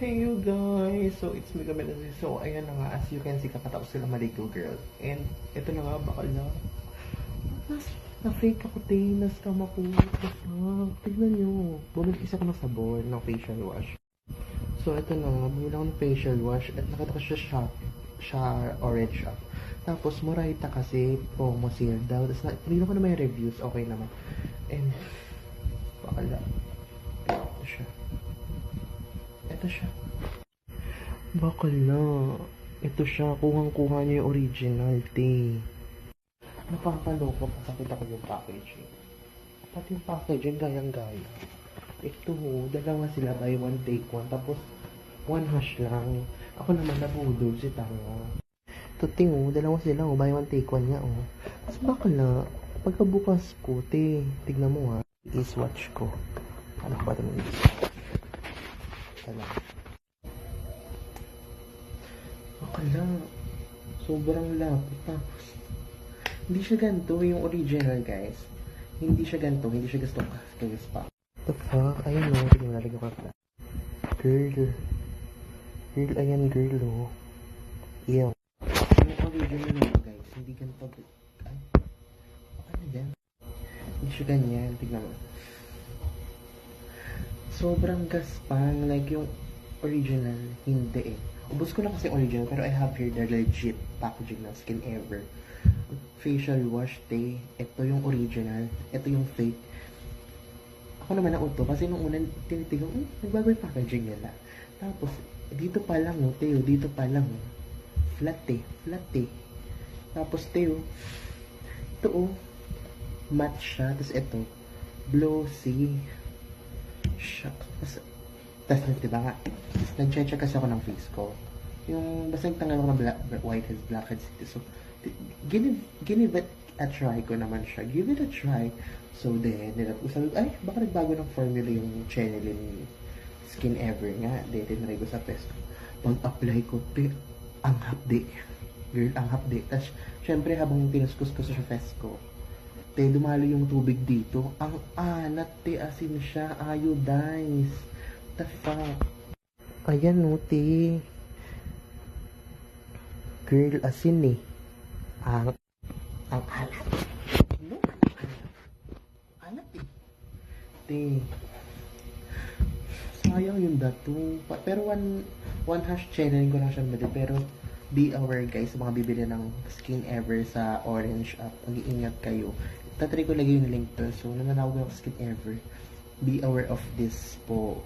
Hey you guys! So it's me Camila. So ayan na nga, as you can see, kakatapos sila maligo girl. And ito na nga, bakal na. Nas, na-fake ako, te. Na-scam ako. Fuck? Tignan nyo. Bumili kasi ako ng sabon, ng facial wash. So ito na nga, bumili ako ng facial wash at nakita ko siya shop, siya orange shop. Tapos Morita kasi promo sale daw. Tapos na, ko na may reviews, okay naman. And. Ito siya. Ito siya. Bakala. Ito siya. Kuhang-kuha niya yung original, te. Napakaloko pa sa kita ko yung packaging. Pati yung packaging, gayang-gaya. Ito, dalawa sila buy one take one. Tapos, one hash lang. Ako naman nabudol si Tanga. Ito, tingo, dalawa sila, oh, buy one take one nga, oh. Tapos bakala, pagkabukas ko, te, tignan mo ha, is-watch ko. Ano ba ito ng is Tala. Bakala, sobrang lapit. Tapos, hindi siya ganito yung original, guys. Hindi siya ganito, hindi siya gusto kagis pa. The fuck? Ayun o, tignan mo, nalagyan ko na. Girl. Girl, ayan girl o. Ew. Yung original nito, guys, hindi ganito. Ay, ano yan? Hindi siya ganyan, tignan mo. Sobrang gaspang, like yung original, hindi eh. Ubus ko na kasi original, pero I have here the legit packaging ng Skin Ever. Facial wash, te. Ito yung original. Ito yung fake. Ako naman ang uto, kasi nung unang tinitigang, hmm, nagbago yung packaging nila. Tapos, dito pa lang, oh, Teo, dito pa lang, oh. Flat eh, flat eh. Tapos, Teo, ito oh, matte siya. Tapos ito, glossy. Shucks. Tapos, tapos, diba nga, nag-check kasi ako ng face ko. Yung, basta yung tanggal ko ng black, whiteheads, blackheads. So, give, give it a try ko naman siya. Give it a try. So then, nilap ko sabi, ko, ay, baka nagbago ng formula yung Chenilin Skin Ever nga. Then, tinry ko sa test ko. Pag-apply ko, pe, ang hapde. Girl, ang hapde. Tapos, syempre, habang tinuskus ko sa face ko, te, dumalo yung tubig dito. Ang anat, te, asin siya, iodized. The fuck? Ayan, no, te. Girl, asin eh. Ang, ang alat. No? Alat eh. Te. Sayang yung dato. Pero one, one hash channeling ko lang siya. Pero be aware guys mga bibili ng skin ever sa orange app. Mag-iingat kayo. Tatry ko lagay yung link to. So, nananawag ko yung skin ever. Be aware of this po